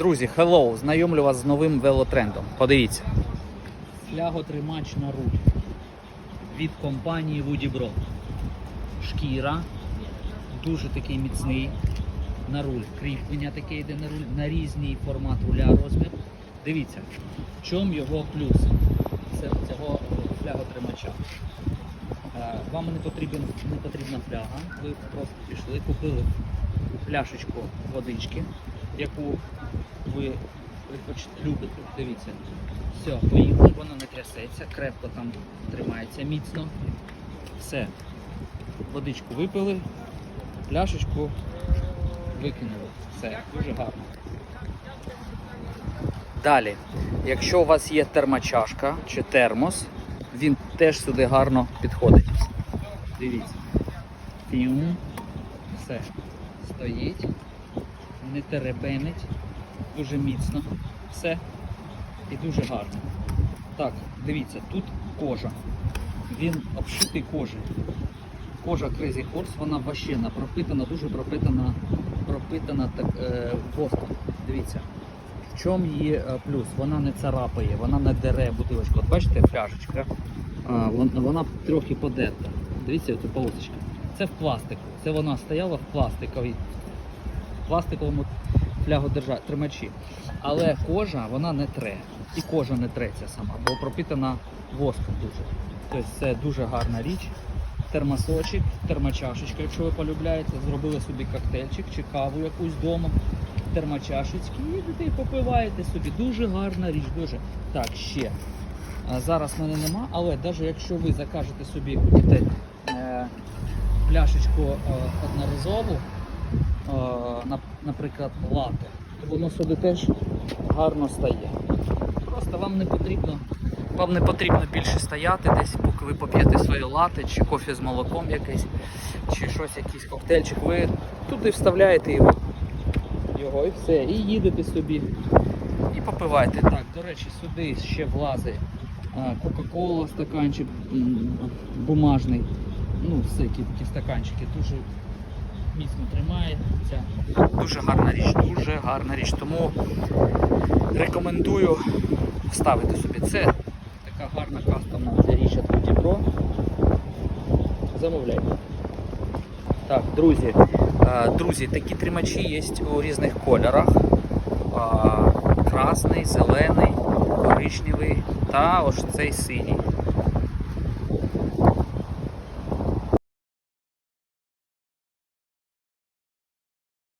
Друзі, hello! Знайомлю вас з новим велотрендом. Подивіться. Фляготримач на руль від компанії Woody Bro. Шкіра. Дуже такий міцний на руль. Кріплення таке йде на руль на різний формат руля розмір. Дивіться, в чому його плюс цього фляготримача. Е, Вам не, потрібен, не потрібна фляга. Ви просто пішли, купили пляшечку водички, яку ви любите. Дивіться. Все, поїхали, вона не трясеться, крепко там тримається міцно. Все. Водичку випили, пляшечку викинули. Все, дуже гарно. Далі, якщо у вас є термочашка чи термос, він теж сюди гарно підходить. Дивіться. Фіум. Все. Стоїть, не теребенить, дуже міцно. Все. І дуже гарно. Так, дивіться, тут кожа. Він обшитий кожею. Кожа Crazy Horse, вона ващена, пропитана, дуже пропитана, пропитана так, е, воском. Дивіться. В чому її е, плюс? Вона не царапає, вона не дере бутилочку. От бачите, пляшечка, а, вон- вона трохи подерта. Дивіться, цю полосочка. Це в пластику. Це вона стояла в пластиковій, пластиковому флягодержа-тримачі. Але кожа вона не тре. І кожа не треться сама, бо пропитана воском дуже. Тобто це дуже гарна річ. Термосочок, термочашечка, якщо ви полюбляєте, зробили собі коктейльчик чи каву якусь вдома, термочашечки, і і попиваєте собі. Дуже гарна річ, дуже. Так, ще. Зараз мене нема, але навіть якщо ви закажете собі купите, е, пляшечку е, одноразову, наприклад, лати, то воно сюди теж гарно стає. Просто вам не потрібно, вам не потрібно більше стояти десь, поки ви поп'єте свої лати, чи кофе з молоком якийсь, чи щось, якийсь коктейльчик. Ви туди вставляєте його, його і все, і їдете собі. І попивайте. Так, до речі, сюди ще влазить Кока-Кола, стаканчик бумажний. Ну, всякі такі стаканчики. Дуже міцно тримається. Дуже гарна річ, дуже гарна річ. Тому рекомендую вставити собі. Це така гарна кастомна річ від Pro. Замовляйте. Так, друзі, е, друзі, такі тримачі є у різних кольорах. Красний, зелений, коричневий та ось цей синій.